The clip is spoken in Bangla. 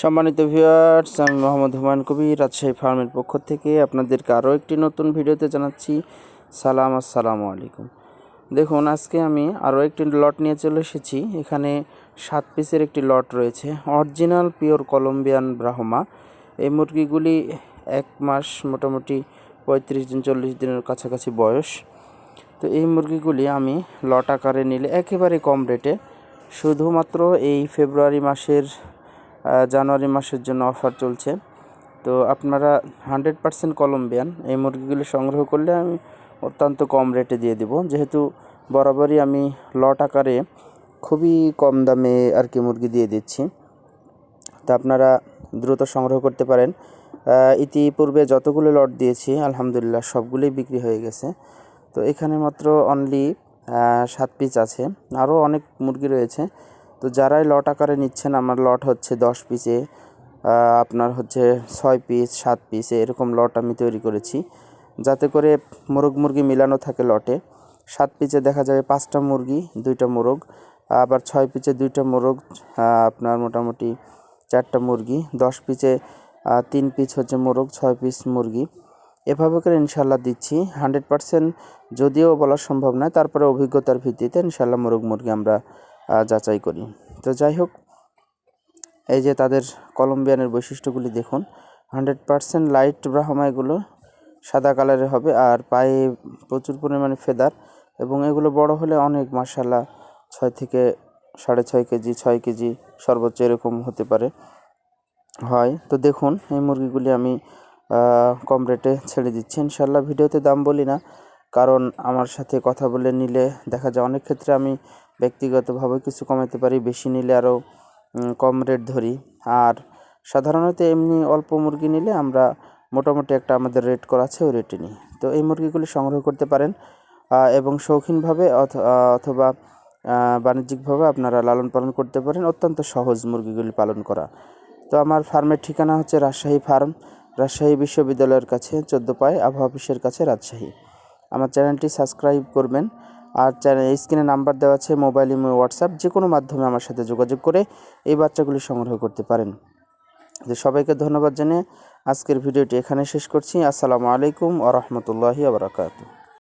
সম্মানিত ভিউয়ার্স আমি মোহাম্মদ হুমায়ুন কবির, রাজশাহী ফার্মের পক্ষ থেকে আপনাদেরকে আরও একটি নতুন ভিডিওতে জানাচ্ছি, সালাম আসসালামু আলাইকুম। দেখুন, আজকে আমি আরও একটি লট নিয়ে চলে এসেছি। এখানে সাত পিসের একটি লট রয়েছে। অরিজিনাল পিওর কলম্বিয়ান ব্রাহ্মা এই মুরগিগুলি এক মাস মোটামুটি পঁয়ত্রিশ দিন, চল্লিশ দিনের কাছাকাছি বয়স। তো এই মুরগিগুলি আমি লট আকারে নিলে একেবারে কম রেটে শুধুমাত্র এই ফেব্রুয়ারি মাসের জানুয়ারি মাসের জন্য অফার চলছে। তো আপনারা হান্ড্রেড পার্সেন্ট কলম্বিয়ান এই মুরগিগুলি সংগ্রহ করলে আমি অত্যন্ত কম রেটে দিয়ে দিব। যেহেতু বরাবরই আমি লট আকারে খুবই কম দামে আর কি মুরগি দিয়ে দিচ্ছি। তা আপনারা দ্রুত সংগ্রহ করতে পারেন। ইতিপূর্বে যতগুলো লট দিয়েছি, আলহামদুলিল্লাহ সবগুলোই বিক্রি হয়ে গেছে। তো এখানে মাত্র অনলি সাত পিস আছে। আরও অনেক মুরগি রয়েছে। তো যারাই লট আকারে নিচ্ছেন, আমার লট হচ্ছে দশ পিসে আপনার হচ্ছে ছয় পিস সাত পিসে এরকম লট আমি তৈরি করেছি। যাতে করে মোরগ মুরগি মিলানো থাকে লটে সাত পিচে দেখা যাবে পাঁচটা মুরগি, দুইটা মোরগ, আবার ছয় পিচে দুইটা মোরগ আপনার মোটামুটি চারটা মুরগি, দশ পিচে তিন পিস হচ্ছে মোরগ, ছয় পিস মুরগি। এভাবে করে ইনশাল্লাহ দিচ্ছি। হান্ড্রেড পার্সেন্ট যদিও বলা সম্ভব নয়, তারপরে অভিজ্ঞতার ভিত্তিতে ইনশাল্লাহ মোরগ মুরগি আমরা যাচাই করি। তো যাই হোক, এই যে তাদের কলম্বিয়ানের বৈশিষ্ট্যগুলি দেখুন। হান্ড্রেড পার্সেন্ট লাইট ব্রাহ্মা এগুলো সাদা কালারের হবে আর পায়ে প্রচুর পরিমাণে ফেদার এবং এগুলো বড় হলে অনেক মাসাল্লাহ ছয় থেকে সাড়ে ছয় কেজি ছয় কেজি সর্বোচ্চ এরকম হতে পারে, হয়। তো দেখুন, এই মুরগিগুলি আমি কম রেটে ছেড়ে দিচ্ছি। ইনশাল্লাহ ভিডিওতে দাম বলি না। কারণ আমার সাথে কথা বলে নিলে দেখা যায় অনেক ক্ষেত্রে আমি ব্যক্তিগতভাবে কিছু কমাতে পারি, বেশি নিলে আরও কম রেট ধরি। আর সাধারণত এমনি অল্প মুরগি নিলে আমরা মোটামুটি একটা আমাদের রেট করা আছে, ওই রেটে নিই। তো এই মুরগিগুলি সংগ্রহ করতে পারেন এবং শৌখিনভাবে অথ- অথবা বাণিজ্যিকভাবে আপনারা লালন পালন করতে পারেন। অত্যন্ত সহজ মুরগিগুলি পালন করা। তো আমার ফার্মের ঠিকানা হচ্ছে রাজশাহী ফার্ম, রাজশাহী বিশ্ববিদ্যালয়ের কাছে, চোদ্দ পায় আবহাওয়া অফিসের কাছে রাজশাহী। আমার চ্যানেলটি সাবস্ক্রাইব করবেন। আর চ্যানেল স্ক্রিনে নাম্বার দেওয়া আছে মোবাইল, ইমো, হোয়াটসঅ্যাপ যে কোনো মাধ্যমে আমার সাথে যোগাযোগ করে এই বাচ্চাগুলি সংগ্রহ করতে পারেন। যে সবাইকে ধন্যবাদ জানিয়ে আজকের ভিডিওটি এখানে শেষ করছি। আসসালামু আলাইকুম আ রহমতুল্লাহি আবরাকাতু